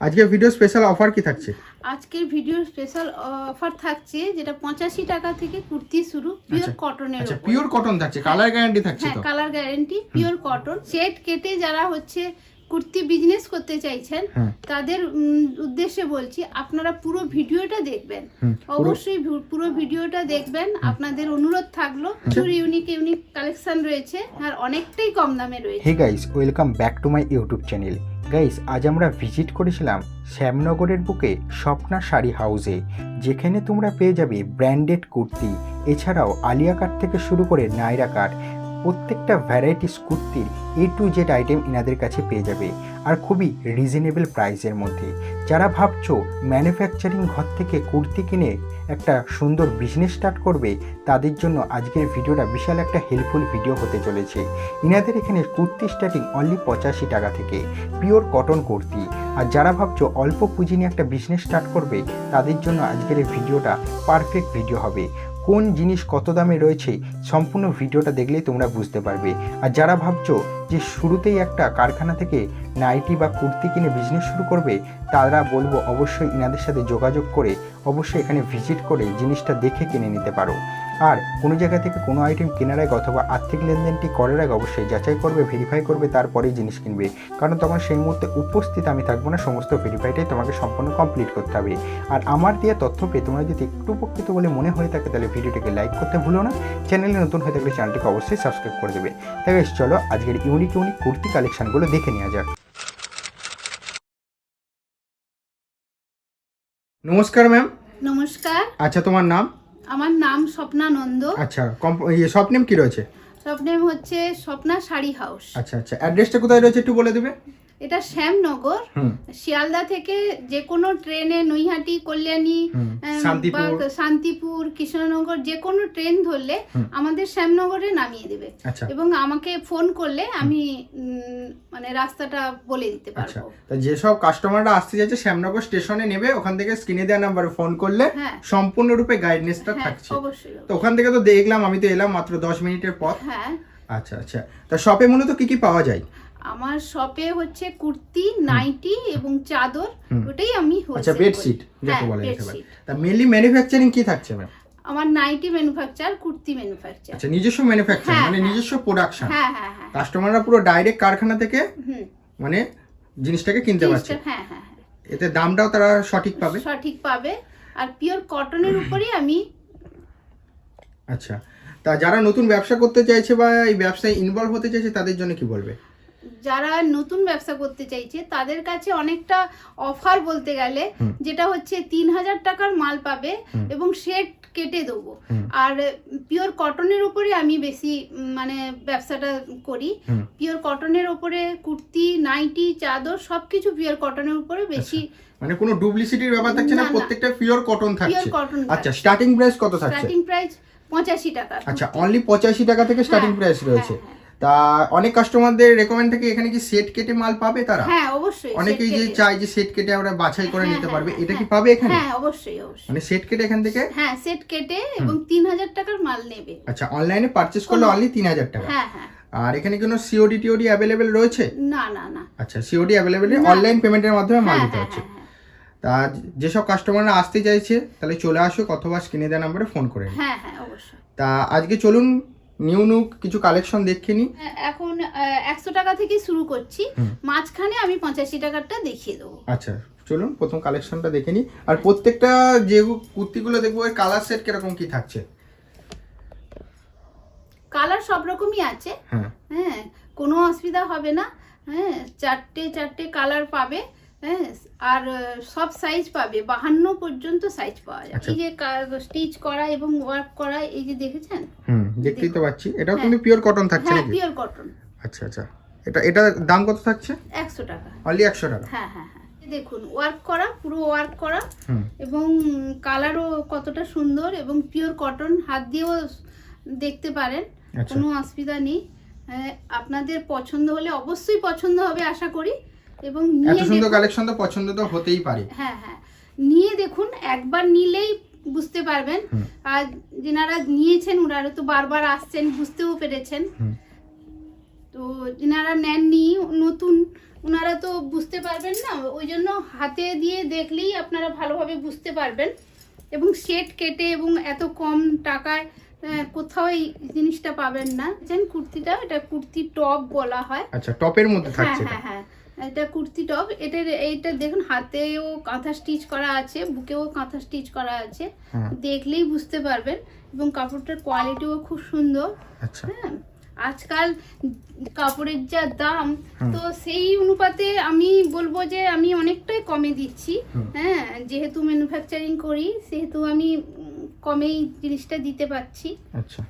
আজকে video special offer কি থাকছে? আজকের ভিডিও স্পেশাল অফার থাকছে যেটা পঁচাশি টাকা থেকে কুর্তি শুরু পিওর কটন কটনের আচ্ছা পিওর কটন থাকছে। কালার গ্যারান্টি থাকছে তো? হ্যাঁ colour guarantee pure cotton set কেটে যারা হচ্ছে কুর্তি বিজনেস করতে চাইছেন। তাদের উদ্দেশ্যে বলছি আপনারা পুরো ভিডিওটা দেখবেন। অবশ্যই পুরো ভিডিওটা দেখবেন। আপনাদের অনুরোধ থাকল প্রচুর ইউনিক ইউনিক কালেকশন রয়েছে আর অনেকটাই কম দামে রয়েছে। Hey guys welcome back to my YouTube channel guys আজ আমরা ভিজিট করেছিলাম শ্যামনগরের বুকে স্বপ্না শাড়ি হাউসে যেখানে তোমরা পেয়ে যাবে ব্র্যান্ডেড কুর্তি। এছাড়াও আলিয়া কাট থেকে শুরু করে নাইরা কাট প্রত্যেকটা ভ্যারাইটিস কুর্তির এ টু জেড আইটেম ইনাদের কাছে পেয়ে যাবে, আর খুবই রিজনেবল প্রাইসের মধ্যে। যারা ভাবছ ম্যানুফ্যাকচারিং ঘর থেকে কুর্তি কিনে একটা সুন্দর বিজনেস স্টার্ট করবে, তাদের জন্য আজকের ভিডিওটা বিশাল একটা হেল্পফুল ভিডিও হতে চলেছে। ইনাদের এখানে কুর্তি স্টার্টিং অনলি পঁচাশি টাকা থেকে পিওর কটন কুর্তি। আর যারা ভাবছ অল্প পুঁজি নিয়ে একটা বিজনেস স্টার্ট করবে, তাদের জন্য আজকের এই ভিডিওটা পারফেক্ট ভিডিও হবে। কোন জিনিস কত দামে রয়েছে সম্পূর্ণ ভিডিওটা দেখলেই তোমরা বুঝতে পারবে। আর যারা ভাবছ যে শুরুতেই একটা কারখানা থেকে নাইটি বা কুর্তি কিনে বিজনেস শুরু করবে, তারা বলব অবশ্যই ইনাদের সাথে যোগাযোগ করে অবশ্যই এখানে ভিজিট করে জিনিসটা দেখে কিনে নিতে পারো। আর কোনো জায়গা থেকে কোনো আইটেম কেনার আগে অথবা আর্থিক লেনদেনটি করার আগে অবশ্যই যাচাই করবে ভেরিফাই করবে তারপরেই জিনিস কিনবে। কারণ তখন সেই মুহূর্তে উপস্থিত আমি থাকব না সমস্ত ভেরিফাইটাই তোমাকে সম্পূর্ণ কমপ্লিট করতে হবে। আর আমার দেওয়া তথ্য পেয়ে তোমরা যদি একটু উপকৃত বলে মনে হয়ে থাকে তাহলে ভিডিওটাকে লাইক করতে ভুলো না। চ্যানেলে নতুন হয়ে থাকলে চ্যানেলটিকে অবশ্যই সাবস্ক্রাইব করে দেবে। তাই চলো আজকের ইউনিক ইউনিক কুর্তি কালেকশনগুলো দেখে নেওয়া যাক। নমস্কার ম্যাম নমস্কার। আচ্ছা তোমার নাম? আমার নাম স্বপ্না নন্দ। আচ্ছা স্বপ্নেম ইয়ে শপ কি রয়েছে? স্বপ্নেম হচ্ছে স্বপ্না শাড়ি হাউস। আচ্ছা আচ্ছা। অ্যাড্রেসটা কোথায় রয়েছে একটু বলে দেবে? এটা শ্যামনগর শিয়ালদা থেকে যে কোনো ট্রেনে নৈহাটি কল্যাণী শান্তিপুর বা শান্তিপুর। কৃষ্ণনগর যে কোনো ট্রেন ধরলে আমাদের শ্যামনগরে নামিয়ে দেবে। আচ্ছা। এবং আমাকে ফোন করলে আমি মানে রাস্তাটা বলে দিতে আচ্ছা। পারব। যেসব কাস্টমাররা আসতে যাচ্ছে শ্যামনগর স্টেশনে নেবে ওখান থেকে স্ক্রিনে দেওয়া নাম্বারে ফোন করলে হ্যাঁ। সম্পূর্ণরূপে গাইডনেসটা হ্যাঁ থাকছে। অবশ্যই তো ওখান থেকে তো দেখলাম আমি তো এলাম মাত্র দশ মিনিটের পথ। হ্যাঁ। আচ্ছা আচ্ছা। তা শপে মূলত কি কি পাওয়া যায়? আমার শপে হচ্ছে কুর্তি নাইটি এবং চাদর ওটাই আমি আচ্ছা বেডশিট। যাকে হ্যাঁ, বলা তা মেনলি ম্যানুফ্যাকচারিং কি থাকছে ম্যাম আমার নাইটি ম্যানুফ্যাকচার কুর্তি ম্যানুফ্যাকচার আচ্ছা নিজস্ব ম্যানুফ্যাকচার মানে হ্যাঁ। নিজস্ব প্রোডাকশন হ্যাঁ হ্যাঁ হ্যাঁ। কাস্টমাররা পুরো ডাইরেক্ট কারখানা থেকে মানে জিনিসটাকে কিনতে পারছে। হ্যাঁ হ্যাঁ হ্যাঁ। এতে দামটাও তারা সঠিক পাবে? সঠিক পাবে। আর পিওর কটনের উপরেই আমি আচ্ছা। তা যারা নতুন ব্যবসা করতে চাইছে বা এই ব্যবসায় ইনভলভ হতে চাইছে তাদের জন্য কি বলবে? যারা নতুন ব্যবসা করতে চাইছে তাদের কাছে অনেকটা অফার বলতে গেলে যেটা হচ্ছে তিন হাজার টাকার মাল পাবে এবং সেট কেটে দেবো। আর পিওর কটনের উপরে আমি বেশি মানে ব্যবসাটা করি। পিওর কটনের উপরে কুর্তি নাইটি চাদর সবকিছু পিওর কটনের উপরে বেশি। মানে কোনো ডুপ্লিসিটির ব্যাপার থাকছে না। প্রত্যেকটা পিওর কটন থাকছে? আচ্ছা স্টার্টিং প্রাইস কত থাকছে? স্টার্টিং প্রাইস পঁচাশি টাকা। আচ্ছা অনলি পঁচাশি টাকা থেকে স্টার্টিং হ্যাঁ, প্রাইস রয়েছে। হ্যাঁ, তা অনেক কাস্টমারদের রেকমেন্ড থাকে এখানে কি সেট কেটে মাল পাবে তারা? হ্যাঁ অবশ্যই অনেকেই যে। চায় যে সেট কেটে আমরা বাছাই করে হ্যাঁ, নিতে হ্যাঁ, পারবে হ্যাঁ, এটা কি। পাবে এখানে? হ্যাঁ অবশ্যই অবশ্যই। মানে সেট কেটে এখান থেকে? হ্যাঁ সেট কেটে এবং তিন হাজার টাকার মাল নেবে। আচ্ছা অনলাইনে পারচেস করলে অনলি তিন হাজার টাকা? হ্যাঁ হ্যাঁ। আর এখানে কোনো সিওডি টিওডি অ্যাভেলেবেল রয়েছে? না না না। আচ্ছা সিওডি অ্যাভেলেবেল। অনলাইন পেমেন্টের মাধ্যমে মাল হ্যাঁ হচ্ছে। তা যেসব কাস্টমাররা আসতে চাইছে তাহলে চলে আসুক অথবা স্ক্রিনে দেওয়া নাম্বারে ফোন করে হ্যাঁ হ্যাঁ অবশ্যই। তা আজকে চলুন নিউ নিউ কিছু কালেকশন দেখে হ্যাঁ, এখন একশো টাকা থেকে শুরু করছি। মাঝখানে আমি পঁচাশি টাকারটা দেখিয়ে দেবো। আচ্ছা চলুন প্রথম কালেকশনটা দেখে নিই আর প্রত্যেকটা যে কুর্তিগুলো দেখব এর কালার সেট কীরকম কি থাকছে? কালার সব রকমই আছে। হ্যাঁ। হ্যাঁ কোনো অসুবিধা হবে না। হ্যাঁ চারটে চারটে কালার পাবে। হ্যাঁ আর সব সাইজ পাবে বাহান্ন পর্যন্ত সাইজ পাওয়া যায় আচ্ছা। এই যে স্টিচ করা এবং ওয়ার্ক করা এই যে দেখেছেন? হুম দেখতেই তো পাচ্ছি। এটাও হ্যাঁ। কিন্তু পিওর কটন থাকছে হ্যাঁ পিওর কটন আচ্ছা আচ্ছা। এটা এটা দাম কত থাকছে? একশো টাকা। অনলি একশো টাকা? হ্যাঁ হ্যাঁ হ্যাঁ। দেখুন ওয়ার্ক করা পুরো ওয়ার্ক করা। এবং কালারও কতটা সুন্দর এবং পিওর কটন হাত দিয়েও দেখতে পারেন আচ্ছা। কোনো অসুবিধা নেই। হ্যাঁ, আপনাদের পছন্দ হলে অবশ্যই পছন্দ হবে আশা করি। এবং এত সুন্দর কালেকশন তো পছন্দ তো হতেই পারে। হ্যাঁ হ্যাঁ। নিয়ে দেখুন একবার নিলেই বুঝতে পারবেন। আর যেনারা নিয়েছেন ওনারা তো বারবার আসছেন বুঝতেও পেরেছেন। তো যেনারা নেননি নতুন ওনারা তো বুঝতে পারবেন না। ওই জন্য হাতে দিয়ে দেখলেই আপনারা ভালোভাবে বুঝতে পারবেন। এবং সেট কেটে এবং এত কম টাকায় কোথাও এই জিনিসটা পাবেন না। যেন কুর্তিটা? এটা কুর্তি টপ বলা হয়। আচ্ছা টপের মধ্যে হ্যাঁ হ্যাঁ হ্যাঁ। এটা কুর্তি টপ এটার এইটা দেখুন হাতেও কাঁথা স্টিচ করা আছে বুকেও কাঁথা স্টিচ করা আছে। দেখলেই বুঝতে পারবেন এবং কাপড়টার কোয়ালিটিও খুব সুন্দর। আচ্ছা। হ্যাঁ আজকাল কাপড়ের যা দাম তো সেই অনুপাতে আমি বলব যে আমি অনেকটাই কমে দিচ্ছি। হ্যাঁ যেহেতু ম্যানুফ্যাকচারিং করি সেহেতু আমি কমেই জিনিসটা দিতে পারছি। আচ্ছা।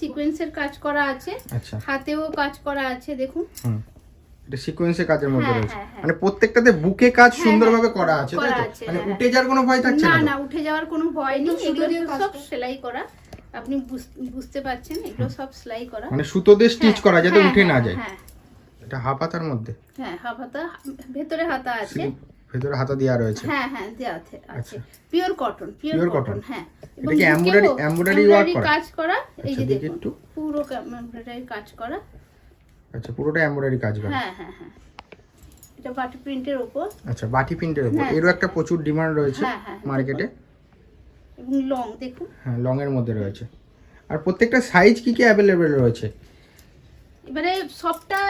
সিকোয়েন্সের কাজ করা আছে। আচ্ছা। হাতেও কাজ করা আছে দেখুন। এটা সিকোয়েন্সের কাজের মধ্যে হ্যাঁ, রয়েছে। হ্যাঁ, হ্যাঁ। মানে প্রত্যেকটাতে বুকে কাজ সুন্দরভাবে করা আছে তাই তো? মানে। উঠে যাওয়ার কোনো ভয় থাকছে না না না উঠে যাওয়ার কোনো ভয় নেই এগুলো সব সেলাই করা। আপনি বুঝ- বুঝতে পারছেন এগুলো সব সেলাই করা। মানে সুতো দিয়ে স্টিচ করা যাতে উঠে না যায়। এটা হাফ হাতার মধ্যে। হ্যাঁ হাফ হাতা ভেতরে হাতা আছে। ভেতরে হাতা দেওয়া রয়েছে। হ্যাঁ হ্যাঁ দেওয়া আছে আছে। আচ্ছা। পিওর কটন পিওর কটন হ্যাঁ। এটা কি embroidery work embroidery করা? কাজ করা। এই আচ্ছা, যে দেখুন একটু। পুরো এমব্রয়ডারি কাজ করা। আচ্ছা পুরোটা এমব্রয়ডারি কাজ করা। হ্যাঁ হ্যাঁ হ্যাঁ। এটা বাটি প্রিন্টের উপর। আচ্ছা বাটি প্রিন্টের উপর। হ্যাঁ। এরও একটা প্রচুর ডিমান্ড রয়েছে হ্যাঁ, হ্যাঁ, মার্কেটে। এবং লং দেখুন। হ্যাঁ লং এর মধ্যে রয়েছে। আর প্রত্যেকটা সাইজ কি কি অ্যাভেলেবেল রয়েছে? এবারে সবটা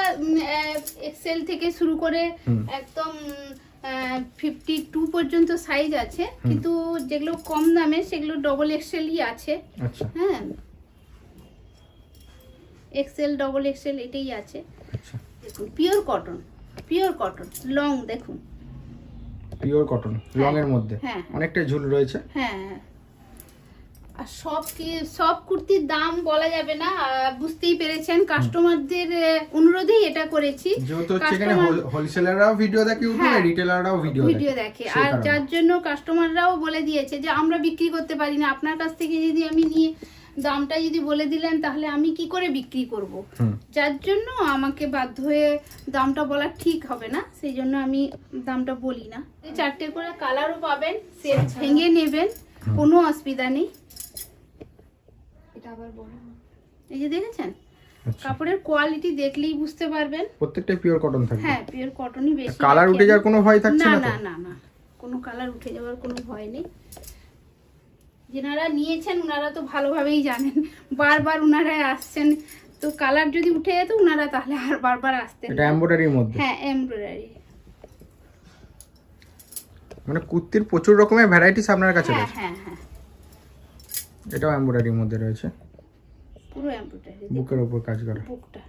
এক্সেল থেকে শুরু করে একদম ফিফটি টু পর্যন্ত সাইজ আছে। কিন্তু যেগুলো কম দামে সেগুলো ডবল এক্সেলই আছে। আচ্ছা। হ্যাঁ। এক্সেল ডবল এক্সেল এটাই আছে। আচ্ছা। দেখুন pure cotton pure cotton long দেখুন পিওর কটন লং এর মধ্যে। হ্যাঁ। অনেকটা ঝুল রয়েছে। হ্যাঁ হ্যাঁ। আর সব কি সব কুর্তির দাম বলা যাবে না বুঝতেই পেরেছেন। কাস্টমারদের অনুরোধেই এটা করেছি। যেহেতু হচ্ছে এখানে হোলসেলাররাও ভিডিও দেখে হ্যাঁ। রিটেলাররাও ভিডিও ভিডিও দেখে। আর যার জন্য কাস্টমাররাও বলে দিয়েছে যে আমরা বিক্রি করতে পারি না। আপনার কাছ থেকে যদি আমি নিয়ে দামটা যদি বলে দিলেন তাহলে আমি কি করে বিক্রি করব? যার জন্য আমাকে বাধ্য হয়ে দামটা বলা ঠিক হবে না সেই জন্য আমি দামটা বলি না। এই চারটে করে কালারও পাবেন সেট ভেঙে নেবেন কোনো অসুবিধা নেই। এটা আবার বড় এই যে দেখেছেন? আচ্ছা। কাপড়ের কোয়ালিটি দেখলেই বুঝতে পারবেন। প্রত্যেকটা পিওর কটন থাকবে? হ্যাঁ পিওর কটনই বেশি কালার উঠে যাওয়ার কোনো ভয় থাকছে না না না না কোনো কালার উঠে যাওয়ার কোনো ভয় নেই। যেনারা নিয়েছেন ওনারা তো ভালোভাবেই জানেন। বারবার ওনারা আসছেন তো কালার যদি উঠে যেত ওনারা তাহলে আর বারবার আসতেন এটা। এমব্রয়ডারির মধ্যে? হ্যাঁ এমব্রয়ডারি মানে কুর্তির প্রচুর রকমের ভ্যারাইটিস আপনার কাছে হ্যাঁ রয়েছে? হ্যাঁ হ্যাঁ। এটাও এমব্রয়ডারির মধ্যে রয়েছে। পুরো এমব্রয়ডারি বুকের উপর কাজ করা। বুকটা।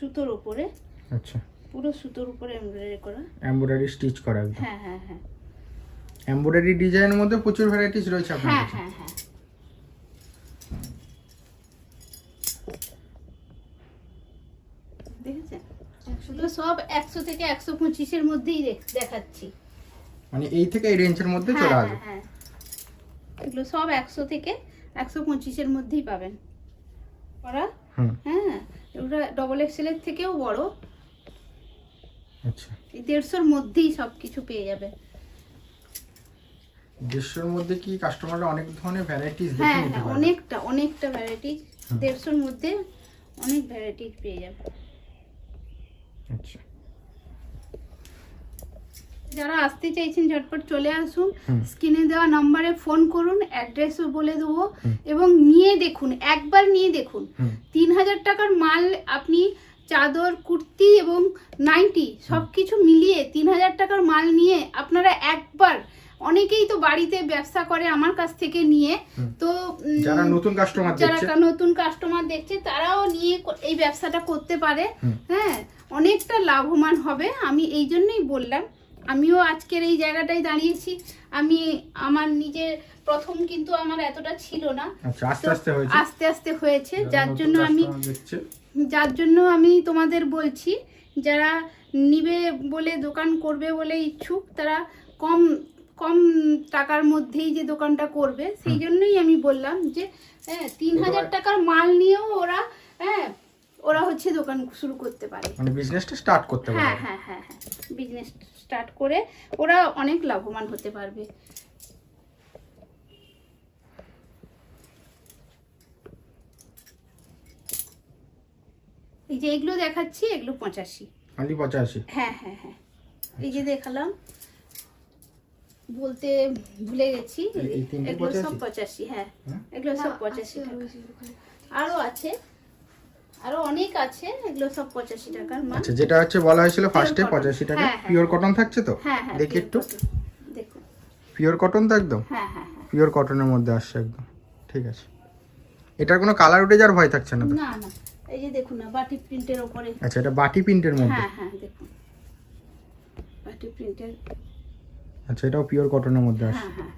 সুতোর উপরে। আচ্ছা। পুরো সুতোর উপরে এমব্রয়ডারি করা। এমব্রয়ডারি স্টিচ করা একদম। হ্যাঁ হ্যাঁ হ্যাঁ। এমব্রয়ডারি ডিজাইনের মধ্যে প্রচুর ভ্যারাইটিস রয়েছে আপনার হ্যাঁ হ্যাঁ হ্যাঁ। দেখেছেন? এগুলো সব একশো থেকে একশো পঁচিশের মধ্যেই দেখ- দেখাচ্ছি। মানে এই থেকে এই রেঞ্জের মধ্যে হ্যাঁ চলে হ্যাঁ আসবে। হ্যাঁ। এগুলো সব একশো থেকে একশো পঁচিশের মধ্যেই পাবেন। করা হ্যাঁ এগুলো ডবল এক্সেলের থেকেও বড়। আচ্ছা। এই দেড়শোর মধ্যেই সব কিছু পেয়ে যাবে। দেড়শোর মধ্যে কি কাস্টমাররা অনেক ধরনের ভ্যারাইটিস দেখে হ্যাঁ নিতে হ্যাঁ পারে অনেকটা অনেকটা ভ্যারাইটি দেড়শোর মধ্যে অনেক ভ্যারাইটি পেয়ে যাবে। আচ্ছা। যারা আসতে চাইছেন ঝটপট চলে আসুন। স্ক্রিনে দেওয়া নম্বরে ফোন করুন অ্যাড্রেসও বলে দেবো এবং নিয়ে দেখুন একবার নিয়ে দেখুন। তিন হাজার টাকার মাল আপনি চাদর কুর্তি এবং নাইটি সব কিছু মিলিয়ে তিন হাজার টাকার মাল নিয়ে আপনারা একবার অনেকেই তো বাড়িতে ব্যবসা করে আমার কাছ থেকে নিয়ে। তো যারা নতুন কাস্টমার যারা নতুন কাস্টমার দেখছে তারাও নিয়ে এই ব্যবসাটা করতে পারে। হ্যাঁ অনেকটা লাভবান হবে আমি এই জন্যই বললাম। আমিও আজকের এই জায়গাটায় দাঁড়িয়েছি। আমি আমার নিজের প্রথম কিন্তু আমার এতটা ছিল না। আচ্ছা আস্তে আস্তে হয়েছে? যারা জন্য আমি যার জন্য আমি তোমাদের বলছি যারা নিবে বলে দোকান করবে বলে ইচ্ছুক তারা কম কম টাকার মধ্যেই যে দোকানটা করবে সেই জন্যই আমি বললাম যে হ্যাঁ তিন হাজার টাকার মাল নিয়েও ওরা হ্যাঁ ওরা হচ্ছে দোকান শুরু করতে পারে। মানে বিজনেসটা স্টার্ট করতে হ্যাঁ পারে হ্যাঁ হ্যাঁ হ্যাঁ বিজনেস স্টার্ট করে ওরা অনেক লাভবান হতে পারবে। এই যে এগুলো দেখাচ্ছি এগুলো পঁচাশি। খালি পঁচাশি? হ্যাঁ হ্যাঁ হ্যাঁ। এই যে আচ্ছা। দেখালাম বলতে ভুলে গেছি। এগুলো সব পঁচাশি? হ্যাঁ।, হ্যাঁ। এগুলো সব পঁচাশি আরও আরও আছে। আরও অনেক আছে এগুলো সব পঁচাশি টাকার মাল। আচ্ছা যেটা হচ্ছে বলা হয়েছিল ফার্স্টে cotton। পঁচাশি টাকা। হ্যাঁ, হ্যাঁ। পিওর কটন থাকছে তো? হ্যাঁ হ্যাঁ দেখি একটু। পিওর কটন তো একদম? হ্যাঁ হ্যাঁ হ্যাঁ। পিওর কটনের মধ্যে আসছে একদম। ঠিক আছে। এটার কোনো কালার উঠে যাওয়ার ভয় থাকছে না তো? না না। এই যে দেখুন না বাটি প্রিন্টের ওপরে। আচ্ছা এটা বাটি প্রিন্টের মধ্যে? হ্যাঁ হ্যাঁ দেখুন। বাটি প্রিন্টের। আচ্ছা এটাও পিওর কটনের মধ্যে আসছে। হ্যাঁ হ্যাঁ।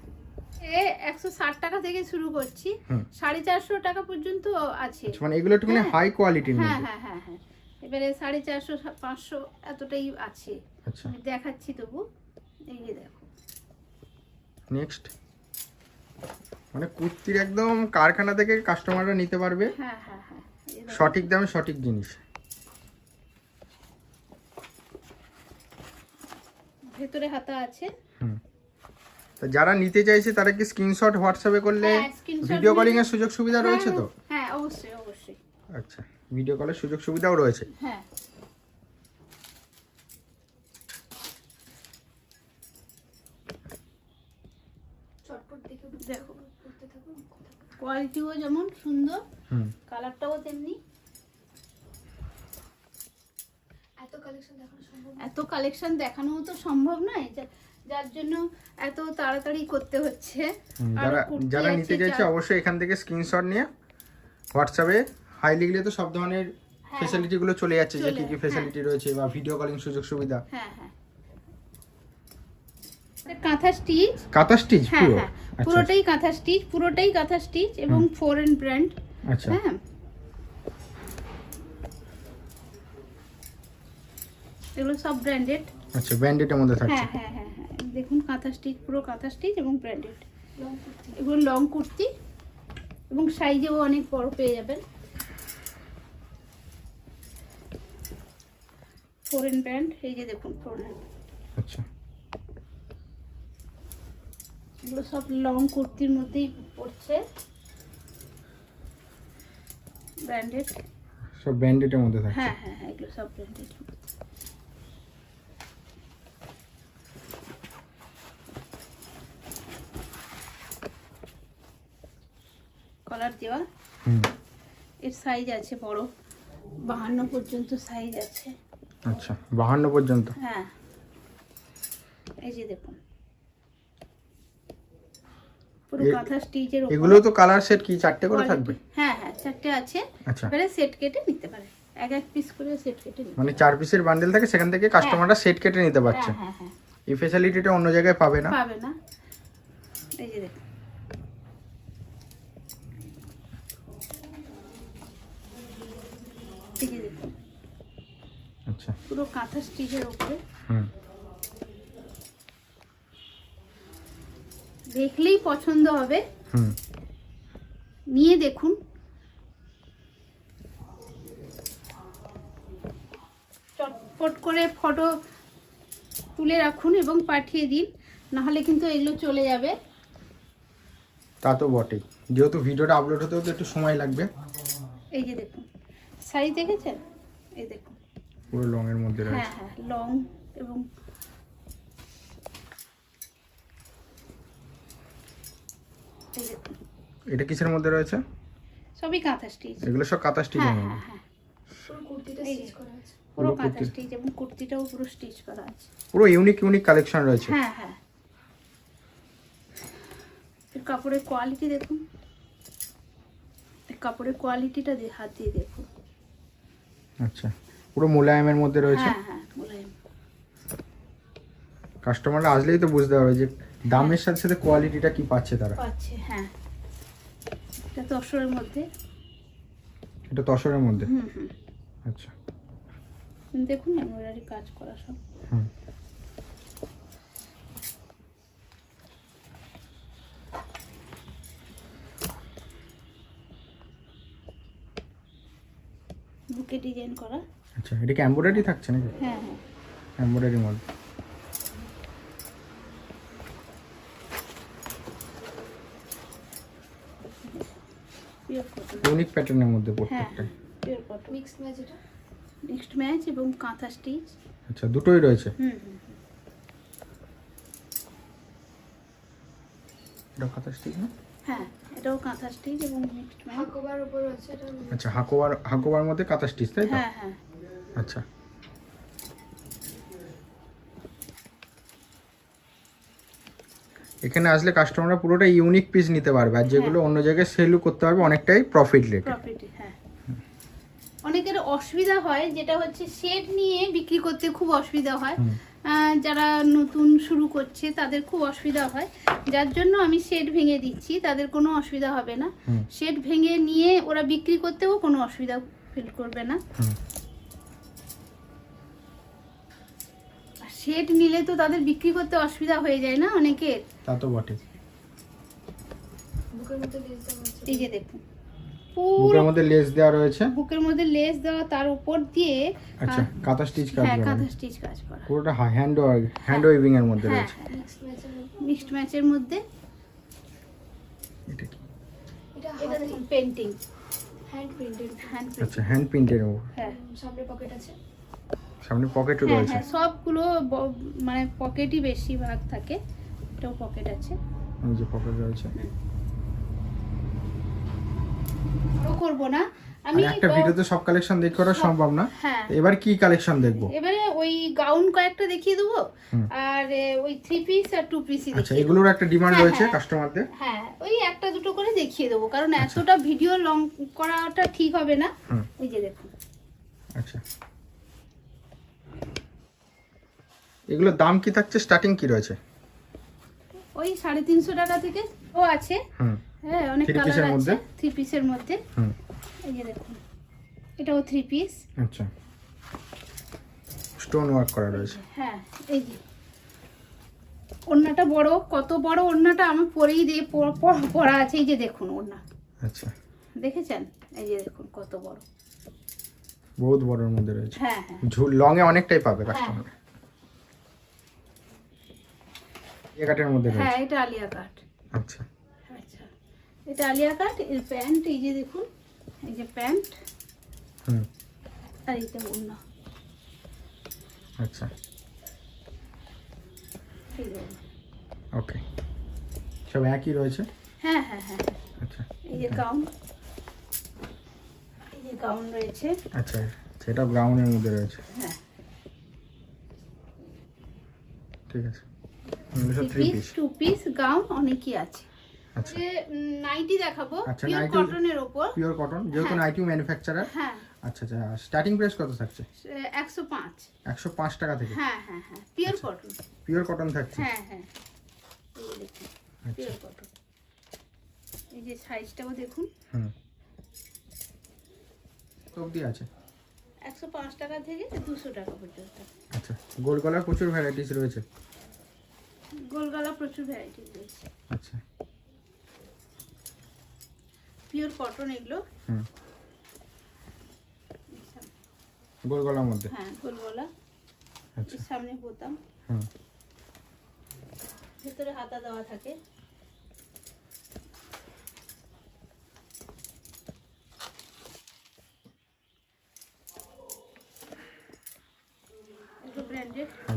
এ একশো ষাট টাকা থেকে শুরু করছি। সাড়ে চারশো টাকা পর্যন্ত আছে। আচ্ছা, মানে এগুলো হ্যাঁ। হাই কোয়ালিটির হ্যাঁ হ্যাঁ হ্যাঁ হ্যাঁ। এবারে সাড়ে চারশো পাঁচশো এতটাই আছে। আচ্ছা। আমি দেখাচ্ছি তবু। এই যে দেখো। নেক্সট মানে কুর্তির একদম কারখানা থেকে কাস্টমাররা নিতে পারবে। হ্যাঁ হ্যাঁ হ্যাঁ। সঠিক দামে সঠিক জিনিস। ভেতরে হাতা আছে। হুম। তা যারা নিতে চাইছে তারা কি স্ক্রিনশট হোয়াটসঅ্যাপে করলে হ্যাঁ, ভিডিও কলিং এর সুযোগ সুবিধা রয়েছে তো? হ্যাঁ, হ্যাঁ অবশ্যই অবশ্যই। আচ্ছা ভিডিও কলের সুযোগ সুবিধাও রয়েছে। হ্যাঁ। দেখো কোয়ালিটিও যেমন সুন্দর হুম। কালারটাও তেমনি। এত কালেকশন দেখানো সম্ভব এত কালেকশন দেখানোও তো সম্ভব নয়। যা- যার জন্য এত তাড়াতাড়ি করতে হচ্ছে। যারা যারা নিতে চাইছে অবশ্যই এখান থেকে স্ক্রিনশট নিয়ে হোয়াটসঅ্যাপে হাই লিখলে তো সব ধরনের। ফেসিলিটি গুলো চলে যাচ্ছে যে কি কি। ফেসিলিটি রয়েছে বা ভিডিও কলিং সুযোগ সুবিধা। হ্যাঁ হ্যাঁ। কাঁথা স্টিচ কাতা স্টিচ হ্যাঁ পুরো? হ্যাঁ। আচ্ছা পুরোটাই কাঁথা স্টিচ পুরোটাই কাঁথা স্টিচ এবং ফরেন ব্র্যান্ড আচ্ছা। হ্যাঁ। এগুলো সব ব্র্যান্ডেড আচ্ছা মধ্যে থাকছে। হ্যাঁ হ্যাঁ হ্যাঁ হ্যাঁ। দেখুন কাঁথা স্টিচ পুরো কাঁথা স্টিচ এবং ব্র্যান্ডেড এগুলো লং কুর্তি এবং সাইজেও অনেক বড় পেয়ে যাবেন। ফোরেন ব্র্যান্ড এই যে দেখুন ফরেন আচ্ছা। এগুলো সব লং কুর্তির মধ্যেই পড়ছে। ব্র্যান্ডেড সব ব্যান্ডেটের মধ্যে থাকছে? হ্যাঁ হ্যাঁ হ্যাঁ এগুলো সব ব্র্যান্ডেড কলার দেওয়া। এর সাইজ আছে বড়। বাহান্ন পর্যন্ত সাইজ আছে। আচ্ছা বাহান্ন পর্যন্ত? হ্যাঁ। এই যে দেখুন। পুরো এ- কাঁথা স্টিচের এগুলো তো কালার সেট কি? চারটে করে থাকবে? হ্যাঁ হ্যাঁ চারটে আছে। আচ্ছা। এবারে সেট কেটে নিতে পারে। এক এক পিস করে সেট কেটে নিতে মানে চার পিসের বান্ডেল থাকে সেখান থেকে কাস্টমাররা সেট কেটে নিতে পারছে। হ্যাঁ হ্যাঁ। হ্যাঁ এই অন্য জায়গায় পাবে না? পাবে না এই যে দেখুন এই যে দেখুন আচ্ছা পুরো কাঁথা স্টিচের উপরে। হুম। দেখলেই পছন্দ হবে। নিয়ে দেখুন। চটপট করে ফটো তুলে রাখুন এবং পাঠিয়ে দিন নাহলে কিন্তু এগুলো চলে যাবে। তা তো বটেই। যেহেতু ভিডিওটা আপলোড হতেও তো একটু সময় লাগবে। এই যে দেখুন। সাইজ দেখেছেন? এই দেখুন। পুরো লং এর মধ্যে হ্যাঁ রয়েছে। হ্যাঁ লং এবং এটা কিসের মধ্যে রয়েছে? সবই কাঁথা স্টিচ। এগুলো সব কাতা স্টিচের হ্যাঁ হ্যাঁ হ্যাঁ। পুরো কুর্তিটা স্টিচ করা আছে। পুরো কাঁথা স্টিচ এবং কুর্তিটাও পুরো স্টিচ করা আছে। পুরো ইউনিক ইউনিক কালেকশন রয়েছে। হ্যাঁ হ্যাঁ। এর কাপড়ের কোয়ালিটি দেখুন। এর কাপড়ের কোয়ালিটিটা হাত দিয়ে দেখুন। আচ্ছা। পুরো মোলায়েমের মধ্যে রয়েছে। হ্যাঁ হ্যাঁ কাস্টমাররা আসলেই তো বুঝতে পারবে যে দামের সাথে সাথে কোয়ালিটিটা কি পাচ্ছে তারা। পাচ্ছে হ্যাঁ। এটা তসরের মধ্যে। এটা তসরের মধ্যে। হুম হুম। আচ্ছা। দেখুন এমব্রয়ডারি কাজ করা সব। হুম। বুকে ডিজাইন করা। আচ্ছা এটা কি এমব্রয়ডারি থাকছে নাকি? হ্যাঁ হ্যাঁ। এমব্রয়ডারির মধ্যে ইউনিক প্যাটার্নের মধ্যে হ্যাঁ প্রত্যেকটা। ম্যাচ এটা? নেক্সট ম্যাচ এবং কাঁথা স্টিচ আচ্ছা দুটোই রয়েছে? হুম হুম এটা খাতা স্টিচ না? হ্যাঁ এটাও কাঁথা স্টিচ এবং নেক্সট ম্যাচ হাকোবার উপর আছে এটা আচ্ছা হাকোবার হাকোবার মধ্যে কাঁথা স্টিচ তাই তো? হ্যাঁ হ্যাঁ। আচ্ছা। এখানে আসলে কাস্টমাররা পুরোটা ইউনিক পিস নিতে পারবে আর যেগুলো অন্য জায়গায় সেলও করতে পারবে অনেকটাই প্রফিট রেট প্রফিট হ্যাঁ। অনেকের অসুবিধা হয় যেটা হচ্ছে শেড নিয়ে বিক্রি করতে খুব অসুবিধা হয়। যারা নতুন শুরু করছে তাদের খুব অসুবিধা হয়। যার জন্য আমি শেড ভেঙে দিচ্ছি তাদের কোনো অসুবিধা হবে না। শেড ভেঙে নিয়ে ওরা বিক্রি করতেও কোনো অসুবিধা ফিল করবে না। শেড নিলে তো তাদের বিক্রি করতে অসুবিধা হয়ে যায় না অনেকের? তা তো বটে বুকের মধ্যে লেস দেওয়া আছে এই যে দেখুন পুরো বুকের মধ্যে লেস দেওয়া রয়েছে? বুকের মধ্যে লেস দেওয়া তার উপর দিয়ে আচ্ছা কাতা স্টিচ কাজ হ্যাঁ করা। কাঁথা স্টিচ কাজ করা। পুরোটা হ্যান্ড হ্যান্ড এর মধ্যে হ্যাঁ রয়েছে। মিক্সড ম্যাচের মধ্যে। এটা কি? এটা এটা পেন্টিং হ্যান্ড প্রিন্টেড হ্যান্ড আচ্ছা হ্যান্ড প্রিন্টের হ্যাঁ। সামনে পকেট আছে। সামনে পকেটও হ্যাঁ রয়েছে। হ্যাঁ সবগুলো মানে পকেটই বেশিরভাগ থাকে। এটাও পকেট আছে। এই যে পকেট রয়েছে। করব না। আমি একটা ভিডিওতে সব কালেকশন দেখে করা সম্ভব না। হ্যাঁ। এবার কি কালেকশন দেখব? এবারে ওই গাউন কয়েকটা দেখিয়ে দেবো। আর ওই থ্রি পিস আর টু পিসই আচ্ছা এগুলোর একটা ডিমান্ড হ্যাঁ, রয়েছে। কাস্টমারদের হ্যাঁ ওই একটা দুটো করে দেখিয়ে দেবো। কারণ এতটা ভিডিও লং করাটা ঠিক হবে না। এই যে দেখুন। আচ্ছা। এগুলোর দাম কি থাকছে? স্টার্টিং কি রয়েছে? ওই সাড়ে তিনশো টাকা থেকে ও আছে। হ্যাঁ অনেক কালার আছে। মধ্যে? থ্রি পিসের মধ্যে। হুম। এই যে দেখুন এটাও থ্রি পিস আচ্ছা। স্টোন ওয়ার্ক করা রয়েছে। হ্যাঁ এই যে। ওড়নাটা বড় কত বড় ওড়নাটা আমি পরেই দিয়ে পরা আছে। এই যে দেখুন ওড়না। আচ্ছা। দেখেছেন? এই যে দেখুন কত বড়। বহুত বড়র মধ্যে রয়েছে। হ্যাঁ হ্যাঁ। ঝুল লং এ অনেকটাই পাবে কাস্টমার এ কাটের মধ্যে হ্যাঁ এটা আলিয়া কাট। আচ্ছা। আচ্ছা। এটা আলিয়া কাট এর প্যান্ট এই যে দেখুন এই যে প্যান্ট। হুম। আর এইটা ওড়না আচ্ছা। ওকে। সব একই রয়েছে? হ্যাঁ হ্যাঁ হ্যাঁ। আচ্ছা। এই যে গাউন। এই যে গাউন রয়েছে। আচ্ছা সেটা ব্রাউনের মধ্যে রয়েছে। হ্যাঁ। ঠিক আছে। Three three piece piece two piece gown অনেকই আছে। যে নাইটি দেখাবো আচ্ছা, পিওর কটনের পিওর কটন যেহেতু হ্যাঁ। নাইটিউ ম্যানুফ্যাকচারার হ্যাঁ। আচ্ছা আচ্ছা স্টার্টিং প্রাইস কত থাকছে? একশো পাঁচ। একশো পাঁচ টাকা থেকে। হ্যাঁ হ্যাঁ হ্যাঁ পিওর আচ্ছা। কটন পিওর কটন থাকছে। হ্যাঁ হ্যাঁ। এই দেখুন পিওর কটন এই যে সাইজটাও দেখুন। হুম। কত অবধি আছে? একশো পাঁচ টাকা থেকে টাকা পর্যন্ত। আচ্ছা গোল গলার প্রচুর ভ্যারাইটিস রয়েছে। গোলগলা প্রচুর ভ্যারাইটি রয়েছে। আচ্ছা। পিওর কটন এগুলো। হুম। গোল গলার মধ্যে? হ্যাঁ গোলগলা। আচ্ছা। সামনে বোতাম। হুম। ভেতরে হাতা দেওয়া থাকে।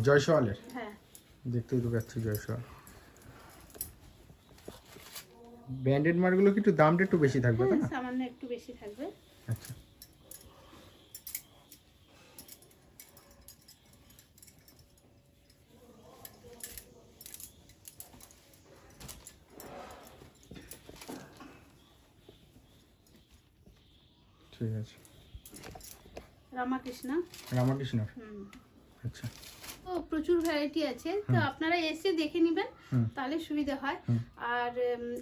জয়সওয়ালের? হ্যাঁ। দেখতেই তো পাচ্ছি জয়সওয়াল ব্র্যান্ডেড মার্কগুলো কি একটু দামটা একটু বেশি থাকবে তাই না? সামান্য একটু বেশি থাকবে। আচ্ছা। ঠিক আছে। রামাকৃষ্ণা। রামাকৃষ্ণর? হুম। আচ্ছা। তো প্রচুর ভ্যারাইটি আছে। তো আপনারা এসে দেখে নেবেন তাহলে সুবিধা হয়। আর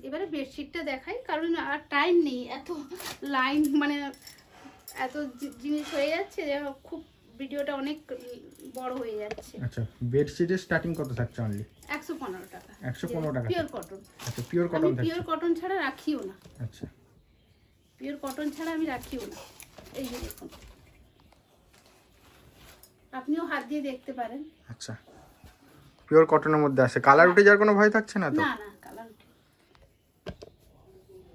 এবারে বেডশিটটা দেখাই কারণ আর টাইম নেই। এত লাইন মানে এত জিনিস হয়ে যাচ্ছে যে খুব ভিডিওটা অনেক বড় হয়ে যাচ্ছে। আচ্ছা বেডশিটের স্টার্টিং কত থাকছে অনলি একশো পনেরো টাকা। 115 টাকা পিওর কটন আচ্ছা পিওর কটন থাকছে। পিওর কটন ছাড়া রাখিও না। আচ্ছা। পিওর কটন ছাড়া আমি রাখিও না। এই যে দেখুন। আপনিও হাত দিয়ে দেখতে পারেন। আচ্ছা। পিওর কটনের মধ্যে আছে। কালার উঠে যাওয়ার কোনো ভয় থাকছে না তো? না না কালার উঠে।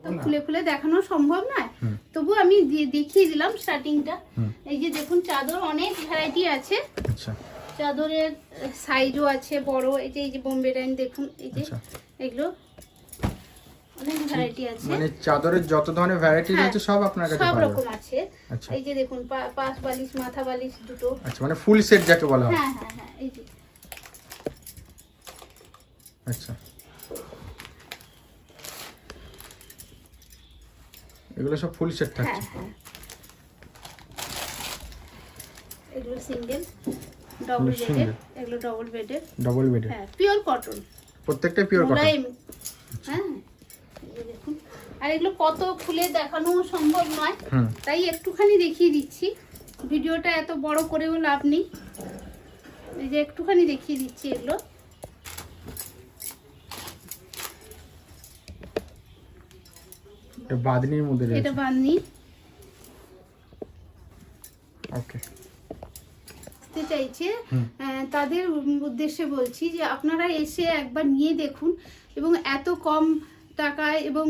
তো। খুলে খুলে দেখানো সম্ভব নয়। তবু আমি দেখিয়ে দিলাম স্টার্টিংটা এই যে দেখুন চাদর অনেক ভ্যারাইটি আছে। আচ্ছা। চাদরের সাইজও আছে বড়। এই যে এই যে বোম্বে ডাইন দেখুন এই যে আচ্ছা। এগুলো অনেক ভ্যারাইটি আছে। মানে চাদরের যত ধরনের ভ্যারাইটি আছে সব আপনার কাছে সব রকম আছে। আচ্ছা। এই যে দেখুন পাশ বালিশ মাথা বালিশ দুটো। আচ্ছা মানে ফুল সেট যাকে বলা হয়। হ্যাঁ হ্যাঁ হ্যাঁ এই যে। আচ্ছা। এগুলো সব ফুল সেট হ্যাঁ থাকছে। হ্যাঁ। এগুলো সিঙ্গেল ডবল বেডের এগুলো ডবল বেডের ডবল বেডে হ্যাঁ পিওর কটন প্রত্যেকটাই পিওর কটন হ্যাঁ আর এগুলো কত খুলে দেখানো সম্ভব নয় তাই একটুখানি দেখিয়ে দিচ্ছি। ভিডিওটা এত বড় করেও লাভ নেই। এই যে একটুখানি দেখিয়ে দিচ্ছি এগুলো। এটা মধ্যে এটা ওকে। আসতে চাইছে? তাদের উদ্দেশ্যে বলছি যে আপনারা এসে একবার নিয়ে দেখুন এবং এত কম টাকায় এবং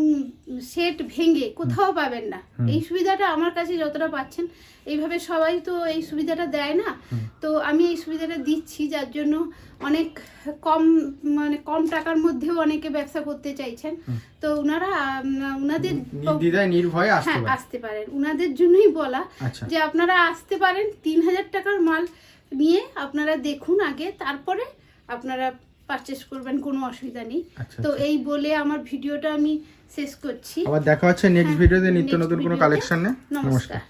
সেট ভেঙে কোথাও পাবেন না। এই সুবিধাটা আমার কাছে যতটা পাচ্ছেন। এইভাবে সবাই তো এই সুবিধাটা দেয় না। তো আমি এই সুবিধাটা দিচ্ছি যার জন্য অনেক কম মানে কম টাকার মধ্যেও অনেকে ব্যবসা করতে চাইছেন। তো ওনারা ওনাদের নির্ভয়ে হ্যাঁ আসতে পারেন। ওনাদের জন্যই বলা আচ্ছা। যে আপনারা আসতে পারেন তিন হাজার টাকার মাল নিয়ে আপনারা দেখুন আগে তারপরে আপনারা পারচেস করবেন কোনো অসুবিধা নেই। আচ্ছা তো আচ্ছা। এই বলে আমার ভিডিওটা আমি শেষ করছি। আবার দেখা হচ্ছে নেক্সট হ্যাঁ, ভিডিওতে নিত্য নতুন কোনো কালেকশন নমস্কার।